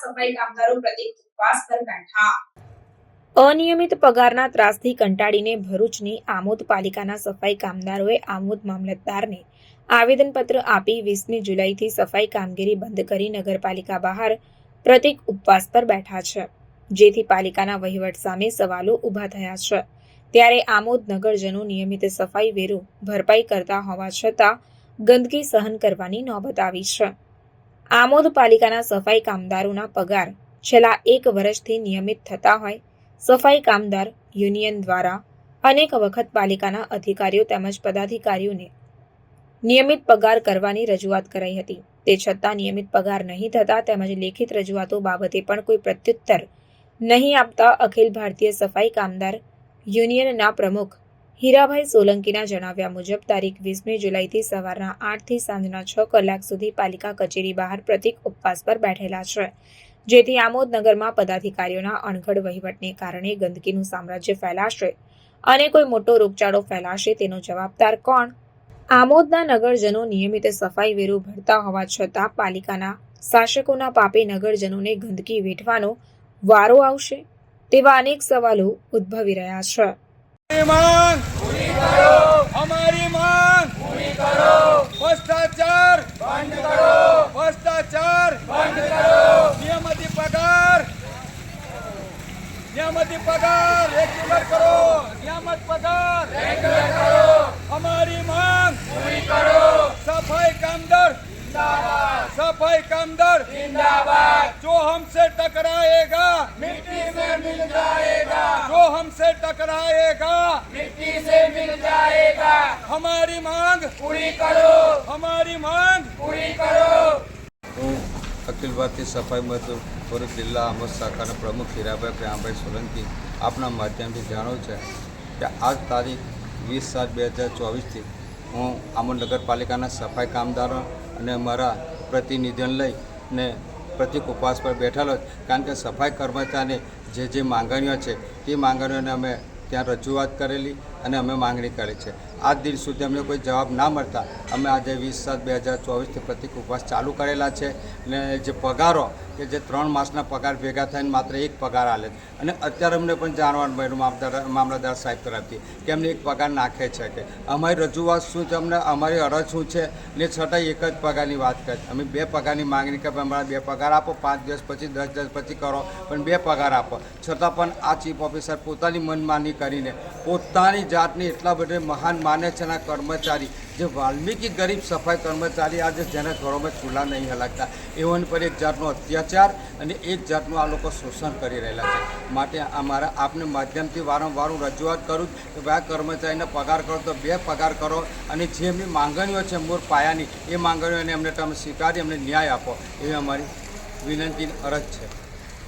સફાઈ કામદારો પ્રતિક ઉપવાસ પર બેઠા. અનિયમિત પગારના ત્રાસથી કંટાળીને ભરૂચની આમોદ પાલિકાના સફાઈ કામદારોએ આમોદ મામલતદારને આવેદનપત્ર આપી વીસમી જુલાઈથી સફાઈ કામગીરી બંધ કરી નગરપાલિકા બહાર પ્રતિક ઉપવાસ પર બેઠા છે. જેથી પાલિકાના વહીવટ સામે સવાલો ઊભા થયા છે. ત્યારે આમોદ નગરજનો નિયમિત સફાઈ વેરો ભરપાઈ કરતા હોવા છતાં ગંદકી સહન કરવાની નોબત આવી છે. આમોદ પાલિકાના સફાઈ કામદારોના પગાર છેલ્લા એક વર્ષથી નિયમિત થતા હોય. સફાઈ કામદાર યુનિયન દ્વારા અનેક વખત પાલિકાના અધિકારીઓ તેમજ પદાધિકારીઓને નિયમિત પગાર કરવાની રજૂઆત કરાઈ હતી. તે છતાં નિયમિત પગાર નહીં થતા તેમજ લેખિત રજૂઆતો બાબતે પણ કોઈ પ્રત્યુત્તર નહીં આપતા અખિલ ભારતીય સફાઈ કામદાર યુનિયનના પ્રમુખ હીરાભાઈ સોલંકીના જણાવ્યા મુજબ, તારીખ વીસમી જુલાઈથી સવારના આઠથી સાંજના છ કલાક સુધી પાલિકા કચેરી બહાર પ્રતિક ઉપવાસ પર બેઠેલા છે, જેથી આમોદનગરમાં પદાધિકારીઓના અણઘડ વહીવટને કારણે ગંદકીનું સામ્રાજ્ય ફેલાશે અને કોઈ મોટો રોગચાળો ફેલાશે તેનો જવાબદાર કોણ? આમોદના નગરજનો નિયમિત સફાઈ વેરું ભરતા હોવા છતાં પાલિકાના શાસકોના પાપે નગરજનોને ગંદકી વેઠવાનો વારો આવશે તેવા અનેક સવાલો ઉદ્ભવી રહ્યા છે. भ्रष्टाचार। बंद करो। नियमित पगार पगार रेगुलर करो। पगार रेगुलर करो। हमारी मांग। पूरी करो। सफ़ाई कामदार सफ़ाई कामदार जिंदाबाद। जो हमसे टकराएगा, मिट्टी से मिल जाएगा। जो हमसे टकराएगा मिट्टी से मिल जाएगा हमारी मांग पूरी करो हमारी मांग पूरी करो હું અખિલ ભારતીય સફાઈ મજદૂર ભરૂચ જિલ્લા આમોદ શાખાના પ્રમુખ હીરાભાઈ પ્રેમભાઈ સોલંકી આપના માધ્યમથી જાણું છે કે આજ તારીખ વીસ સાત બે હજાર ચોવીસથી હું આમોદ નગરપાલિકાના સફાઈ કામદારો અને મારા પ્રતિનિધિને લઈને પ્રતિક ઉપવાસ પર બેઠેલો. કારણ કે સફાઈ કર્મચારીની જે જે માંગણીઓ છે, તે માંગણીઓને અમે ત્યાં રજૂઆત કરેલી અને અમે માંગણી કરી છે. આજ દિન સુધી અમને કોઈ જવાબ ના મળતા અમે આજે વીસ સાત બે હજાર ચોવીસથી પ્રતિક ઉપવાસ ચાલુ કરેલા છે અને જે પગારો કે જે ત્રણ માસના પગાર ભેગા થઈને માત્ર એક પગાર આલે અને અત્યારે અમને પણ જાણવાનું મળ્યું મામલતદાર સાહેબ તરફથી કે અમને એક પગાર નાખે છે કે. અમારી રજૂઆત શું છે? અમને અમારી અરજ શું છે? ને છતાંય એક જ પગારની વાત કરે. અમે બે પગારની માંગણી કે અમારા બે પગાર આપો, પાંચ દિવસ પછી, દસ દિવસ પછી કરો, પણ બે પગાર આપો. છતાં પણ આ ચીફ ઓફિસર પોતાની મનમાની કરીને પોતાની જાતને એટલા બધા મહાન માને છે અને કર્મચારી. જે વાલ્મીકી ગરીબ સફાઈ કર્મચારી આજે જેના ઘરોમાં ચૂલા નહીં હલાકતા એઓની પર એક જાતનો અત્યાચાર અને એક જાતનું આ લોકો શોષણ કરી રહેલા છે. માટે અમારા આપને માધ્યમથી વારંવાર હું રજૂઆત કરું કે ભાઈ કર્મચારીને પગાર કરો તો બે પગાર કરો અને જે એમની માંગણીઓ છે મૂળ પાયાની, એ માંગણીઓને એમને તમે સ્વીકારી, એમને ન્યાય આપો. એવી અમારી વિનંતી અરજ છે.